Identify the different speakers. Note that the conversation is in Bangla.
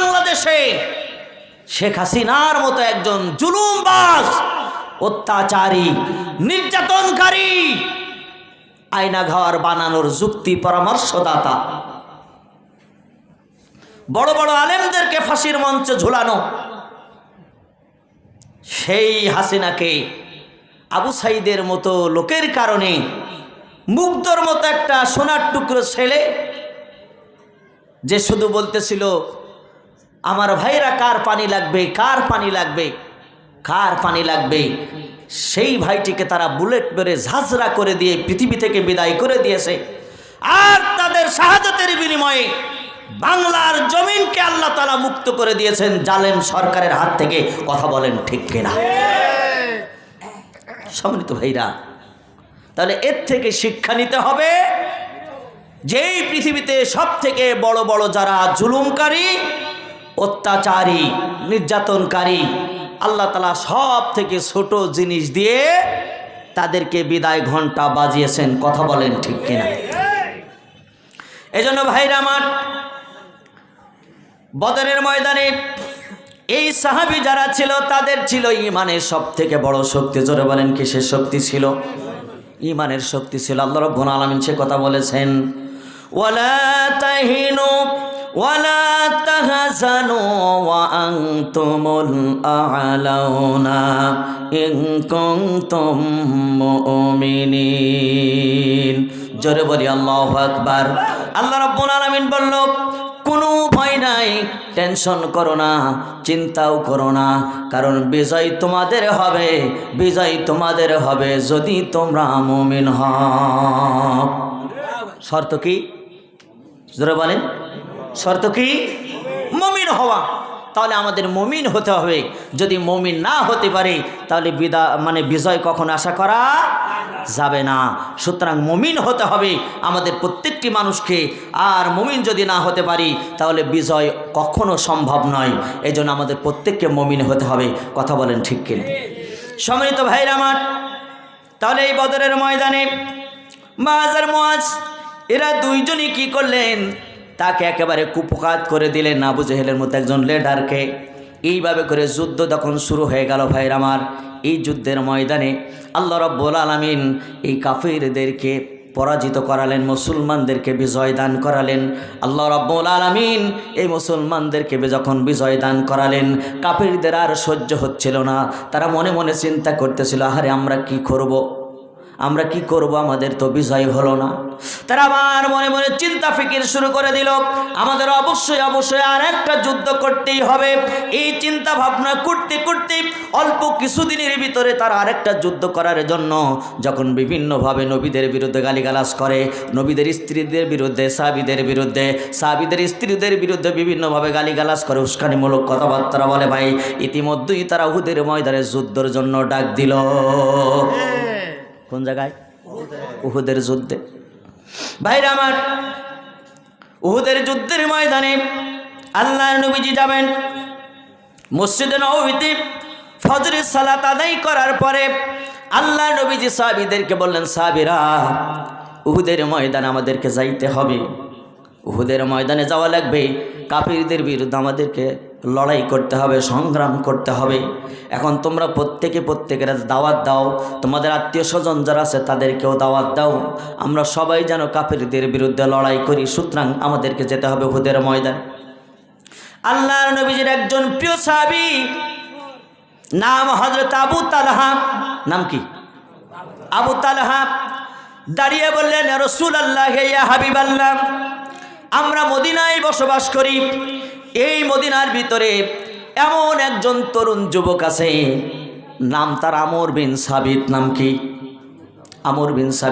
Speaker 1: বাংলাদেশে শেখ হাসিনার মতো একজন জুলুমবাজ, অত্যাচারী, নির্যাতনকারী আয়না ঘর বানানোর যুক্তি পরামর্শদাতা। বড় বড় আলেমদেরকে ফাঁসির মঞ্চে ঝুলানো। সেই হাসিনাকে আবু সাইদের মতো লোকের কারণে মুগ্ধর মতো একটা সোনার টুকরো ছেলে, যে শুধু বলতেছিল আমার ভাইরা কার পানি লাগবে, কার পানি লাগবে, কার পানি লাগবে? সেই ভাইটিকে তারা বুলেট মেরে ঝাঁঝরা করে দিয়ে পৃথিবী থেকে বিদায় করে দিয়েছে। আর তাদের শাহাদতের বিনিময়ে বাংলার জমিনকে আল্লাহ তালা মুক্ত করে দিয়েছেন, জালেম সরকারের হাত থেকে। কথা বলেন ঠিক কিনা? সম্মানিত ভাইরা, তাহলে এর থেকে শিক্ষা নিতে হবে যেই পৃথিবীতে সব থেকে বড় বড় যারা জুলুমকারী অত্যাচারী, নির্যাতনকারী, আল্লাহ তালা সব থেকে ছোট জিনিস দিয়ে তাদেরকে বিদায় ঘণ্টা বাজিয়েছেন, কথা বলেন ঠিক কিনা। এজন্য ভাইরা আমার, বদরের ময়দানে এই সাহাবি যারা ছিল, তাদের ছিল ইমানের সব থেকে বড় শক্তি। জোরে বলেন, কিসের শক্তি ছিল? ইমানের শক্তি ছিল। আল্লাহ রব্বুল আলামিন সে কথা বলেছেন, ওয়ালা তাহিনু তাহজানু ওয়া আনতুমুল আ'লাউনা ইন কুনতুম মুমিনিন। জোরে বলি, আল্লাহু আকবার। আল্লাহ রাব্বুল আলামিন বলল, কোনো ভয় নাই, টেনশন করো না, চিন্তাও করো না, কারণ বিজয় তোমাদের হবে, বিজয় তোমাদের হবে যদি তোমরা মুমিন হও। শর্ত কি? জোরে বলেন। শর্ত কি? মমিন হওয়া। তাহলে আমাদের মমিন হতে হবে। যদি মমিন না হতে পারে, তাহলে বিদা মানে বিজয় কখন আশা করা যাবে না। সুতরাং মমিন হতে হবে আমাদের প্রত্যেকটি মানুষকে। আর মমিন যদি না হতে পারি, তাহলে বিজয় কখনো সম্ভব নয়। এই জন্য আমাদের প্রত্যেককে মমিন হতে হবে। কথা বলেন ঠিক কিনা? সম্মানিত ভাইরা আমার, তাহলে এই বদরের ময়দানে মাজ আর মোয়াজ এরা দুইজনই কি করলেন? তাকে একেবারে কুপকাত করে দিলেন আবু জেহেলের মতো একজন লেডারকে। এইভাবে করে যুদ্ধ তখন শুরু হয়ে গেল ভাইর আমার। এই যুদ্ধের ময়দানে আল্লাহ রব্বুল আলমিন এই কাফিরদেরকে পরাজিত করালেন, মুসলমানদেরকে বিজয় দান করালেন। আল্লাহ রব্বুল আলমিন এই মুসলমানদেরকে যখন বিজয় দান করালেন, কাফিরদের আর সহ্য হচ্ছিল না। তারা মনে মনে চিন্তা করতেছিল, আহারে, আমরা কি করব। আমরা কি করব? আমাদের তো বিজয় হলো না। তারা আবার মনে মনে চিন্তা ফিকির শুরু করে দিল। আমাদের অবশ্যই অবশ্যই আর একটা যুদ্ধ করতেই হবে। এই চিন্তা ভাবনা করতে করতে অল্প কিছুদিনের ভিতরে তারা আরেকটা যুদ্ধ করার জন্য যখন বিভিন্নভাবে নবীদের বিরুদ্ধে গালিগালাজ করে, নবীদের স্ত্রীদের বিরুদ্ধে সাবিদের বিরুদ্ধে সাবিদের স্ত্রীদের বিরুদ্ধে বিভিন্নভাবে গালিগালাজ করে উস্কানিমূলক কথাবার্তা বলে, ভাই, ইতিমধ্যেই তারা উহুদের ময়দানে যুদ্ধর জন্য ডাক দিল। কোন জায়গায়? উহুদের যুদ্ধে। ভাইরা আমার, উহুদের যুদ্ধের ময়দানে আল্লাহ নবীজি যাবেন। মসজিদে নবীতে ফজরের সালাত আদায় করার পরে আল্লাহ নবীজি সাহাবিদেরকে বললেন, সাহাবিরা, উহুদের ময়দানে আমাদেরকে যাইতে হবে। উহুদের ময়দানে যাওয়া লাগবে। কাফিরদের বিরুদ্ধে আমাদেরকে লড়াই করতে হবে, সংগ্রাম করতে হবে। এখন তোমরা প্রত্যেকে প্রত্যেকের দাওয়াত দাও। তোমাদের আত্মীয় স্বজন যারা আছে তাদেরকেও দাওয়াত দাও। আমরা সবাই যেন কাফিরদের বিরুদ্ধে লড়াই করি। সুতরাং আমাদেরকে যেতে হবে হুদের ময়দান। আল্লাহর নবীজির একজন প্রিয় সাহাবি, নাম হজরত আবু তালহা। নাম কি? আবু তালহা। দাঁড়িয়ে বললেন রসুল আল্লাহ হাবিব আল্লাহ আমরা মদিনায় বসবাস করি। এই মদিনার ভিতরে এমন একজন তরুণ যুবক আছে, নাম তার আমর বিন সাবিত, নাম কি? আমর বিন সাবিত।